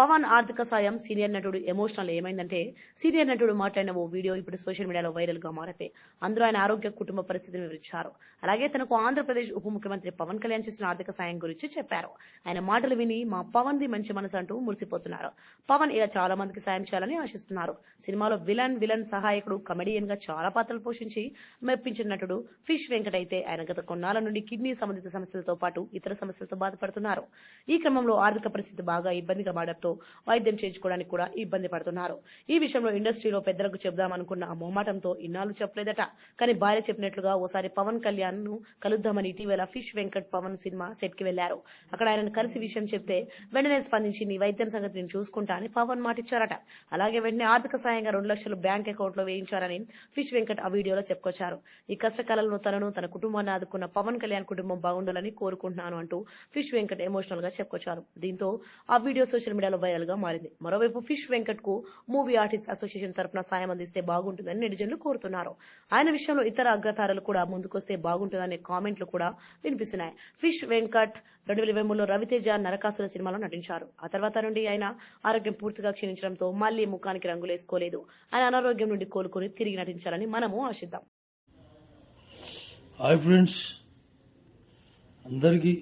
పవన్ ఆర్థిక సాయం సీనియర్ నటుడు ఎమోషనల్ ఏమైందంటే సీనియర్ నటుడు మాట్లాడిన ఓ వీడియో ఇప్పుడు సోషల్ మీడియాలో వైరల్గా మారితే అందులో ఆయన ఆరోగ్య కుటుంబ పరిస్థితిని వివరించారు. అలాగే తనకు ఆంధ్రప్రదేశ్ ఉప ముఖ్యమంత్రి పవన్ కళ్యాణ్ చేసిన ఆర్థిక సాయం గురించి చెప్పారు. ఆయన మాటలు విని మా పవన్ ది మంచి మనసు అంటూ మురిసిపోతున్నారు. పవన్ ఇలా చాలా మందికి సాయం చేయాలని ఆశిస్తున్నారు. సినిమాలో విలన్ విలన్ సహాయకుడు కమెడియన్గా చాలా పాత్రలు పోషించి మెప్పించిన నటుడు ఫిష్ వెంకట్ అయితే ఆయన గత కొన్నాళ్ళ నుండి కిడ్నీ సంబంధిత సమస్యలతో పాటు ఇతర సమస్యలతో బాధపడుతున్నారు. ఈ క్రమంలో ఆర్థిక పరిస్థితి బాగా ఇబ్బందిగా మారడంతో వైద్యం చేయించుకోవడానికి కూడా ఇబ్బంది పడుతున్నారు. ఈ విషయంలో ఇండస్ట్రీలో పెద్దలకు చెబుదామనుకున్న ఆ మొహమాటంతో ఇన్నాళ్ళు చెప్పలేదట. కానీ భార్య చెప్పినట్లుగా ఓసారి పవన్ కళ్యాణ్ను కలుద్దామని ఇటీవల ఫిష్ వెంకట్ పవన్ సినిమా సెట్కి వెళ్ళారు. అక్కడ ఆయనను కలిసి విషయం చెప్తే వెంటనే స్పందించి నీ వైద్యం సంగతి నేను చూసుకుంటా అని పవన్ మాటిచ్చారట. అలాగే వెంటనే ఆర్థిక సాయంగా రెండు లక్షలు బ్యాంక్ అకౌంట్లో వేయించారని ఫిష్ వెంకట్ ఆ వీడియోలో చెప్పుకొచ్చారు. ఈ కష్టకాలంలో తనను తన కుటుంబాన్ని ఆదుకున్న పవన్ కళ్యాణ్ కుటుంబం బాగుండాలని కోరుకుంటున్నాను అంటూ ఫిష్ వెంకట్ ఎమోషనల్గా చెప్పుకొచ్చారు. దీంతో ఆ వీడియో సోషల్ మీడియాలో వైరల్గా మారింది. మరోవైపు ఫిష్ వెంకట్కు మూవీ ఆర్టిస్ట్ అసోసియేషన్ తరపున సాయం అందిస్తే బాగుంటుందని నెటిజన్లు కోరుతున్నారు. ఆయన విషయంలో ఇతర అగ్రతారలు కూడా ముందుకొస్తే బాగుంటుందనే కామెంట్లు కూడా వినిపిస్తున్నాయి. ఫిష్ వెంకట్ రెండు వేల ఇరవై మూడులో రవితేజ నరకాసుర సినిమాలో నటించారు. ఆ తర్వాత నుండి ఆయన ఆరోగ్యం పూర్తిగా క్షీణించడంతో మళ్ళీ ముఖానికి రంగులేసుకోలేదు. ఆయన అనారోగ్యం నుండి కోలుకొని తిరిగి నటించాలని మనము ఆశిద్దాం. Hi friends. అందరికీ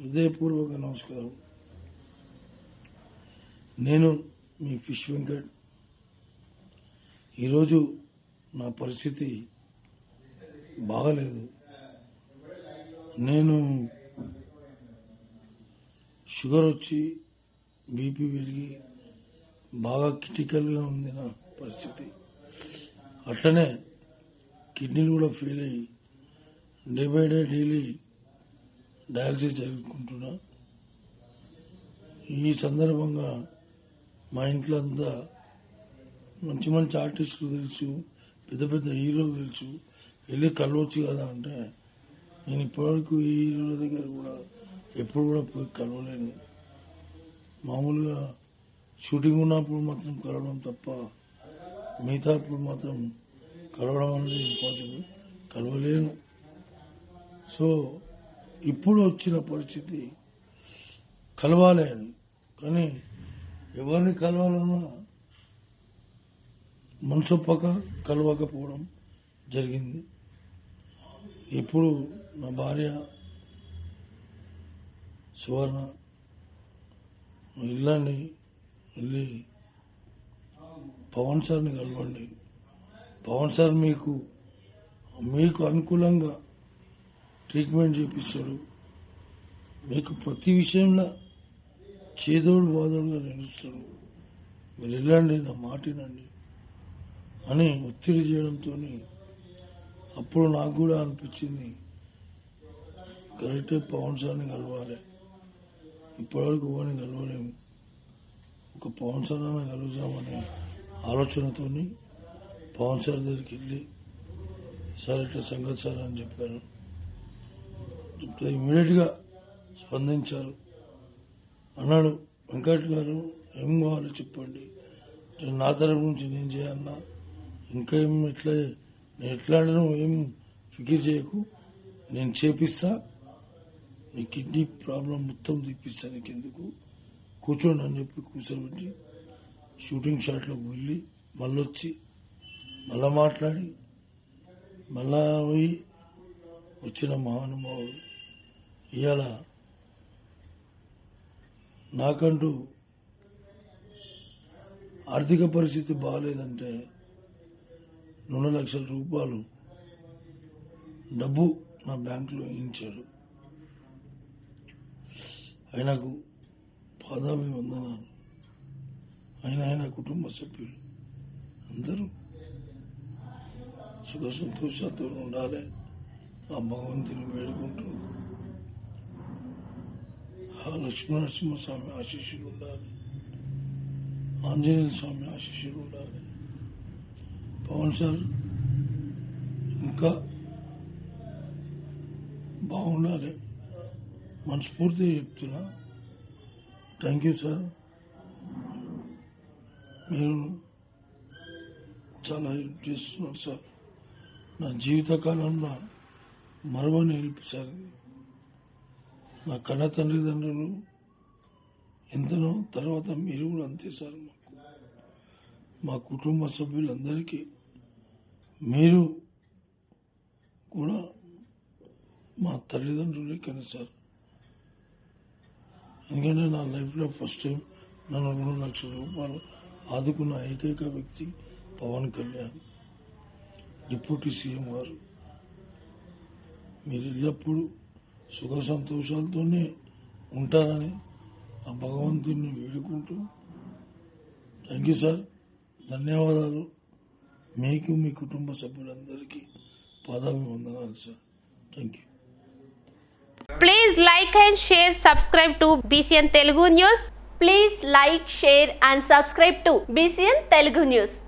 హృదయపూర్వక నమస్కారం. నేను మీ ఫిష్ వెంకట్. ఈరోజు నా పరిస్థితి బాగలేదు. నేను షుగర్ వచ్చి బీపీ పెరిగి బాగా క్రిటికల్గా ఉంది నా పరిస్థితి. అట్లనే కిడ్నీలు కూడా ఫెయిల్ అయ్యి day by day daily dialysis జరుపుకుంటున్నా ఈ సందర్భంగా మా ఇంట్లో అంతా మంచి మంచి ఆర్టిస్టులు తెలుసు పెద్ద పెద్ద హీరోలు తెలుసు. వెళ్ళి కలవచ్చు కదా అంటే నేను ఇప్పటివరకు ఈ హీరోల దగ్గర కూడా ఎప్పుడు కూడా పోయి కలవలేను. మామూలుగా షూటింగ్ ఉన్నప్పుడు మాత్రం కలవడం తప్ప మిగతాప్పుడు మాత్రం కలవడం అనేది ఇంపాసిబుల్. కలవలేను. సో ఇప్పుడు వచ్చిన పరిస్థితి కలవాలి అని. కానీ ఎవరిని కలవాలన్నా మనసొప్పక కలవకపోవడం జరిగింది. ఇప్పుడు నా భార్య సువర్ణ ఇల్లండి వెళ్ళి పవన్ సార్ని కలవండి. పవన్ సార్ మీకు మీకు అనుకూలంగా ట్రీట్మెంట్ చేపిస్తాడు. మీకు ప్రతి విషయంలో చేదోడు బాదోడుగా నిలుస్తాడు మీరు వెళ్ళండి నా మాటినండి అని ఒత్తిడి చేయడంతో అప్పుడు నాకు కూడా అనిపించింది. కరెక్టే పవన్ సార్ని కలవాలి. ఇప్పటివరకు ఎవరిని కలవలేము. ఒక పవన్ సార్ అన్న కలుద్దామనే ఆలోచనతోని పవన్ సార్ దగ్గరికి వెళ్ళి సార్ ఇట్లా సంగతి సార్ అని చెప్పాను ఇమీడియట్గా స్పందించారు. అన్నాడు. వెంకట్ గారు ఏం కావాలో చెప్పండి. నా తరపు నుంచి నేను చేయాలన్నా? ఇంకా ఏం ఎట్లా నేను ఎట్లా అంటే ఏం ఫికిర్ చేయకు. నేను చేపిస్తా. నీ కిడ్నీ ప్రాబ్లం మొత్తం తీపిస్తా నీకు ఎందుకు కూర్చోండి అని చెప్పి కూర్చోబెట్టి షూటింగ్ షాట్లోకి వెళ్ళి మళ్ళీ వచ్చి మళ్ళా మాట్లాడి మళ్ళా పోయి వచ్చిన మహానుభావుడు ఇవాళ నాకంటూ ఆర్థిక పరిస్థితి బాగాలేదంటే రెండు లక్షల రూపాయలు డబ్బు నా బ్యాంకులో వేయించాడు ఆయనకు పాదాభివందనాలు ఆయన ఆయన కుటుంబ సభ్యులు అందరూ సుఖ సంతోషాలతో ఉండాలి. ఆ భగవంతుని వేడుకుంటూ ఆ లక్ష్మీనరసింహస్వామి ఆశీస్సులు ఉండాలి ఆంజనేయ స్వామి ఆశీస్సులు ఉండాలి పవన్ సార్ ఇంకా బాగుండాలి మనస్ఫూర్తిగా చెప్తున్నా థ్యాంక్ యూ సార్ మీరు చాలా హెల్ప్ చేస్తున్నారు సార్ నా జీవితకాలంలో మరవని హెల్ప్ సార్ మా నా కన్న తల్లిదండ్రులు ఎంతనో తర్వాత మీరు కూడా అంతే సార్ మాకు. మా కుటుంబ సభ్యులందరికీ మీరు కూడా మా తల్లిదండ్రులే కానీ సార్. ఎందుకంటే నా లైఫ్లో ఫస్ట్ టైం నన్ను రెండు లక్షల రూపాయలు ఆదుకున్న ఏకైక వ్యక్తి పవన్ కళ్యాణ్ డిప్యూటీ సీఎం గారు. మీరు ఎల్లప్పుడూ సుఖ సంతోషాలతోనే ఉంటారని ఆ భగవంతుని వేడుకుంటూ థ్యాంక్ యూ సార్ ధన్యవాదాలు. మీకు మీ కుటుంబ సభ్యులందరికీ పాదాలు వందనాలు sir thank you please like and share subscribe to BCN Telugu news please like share and subscribe to BCN Telugu news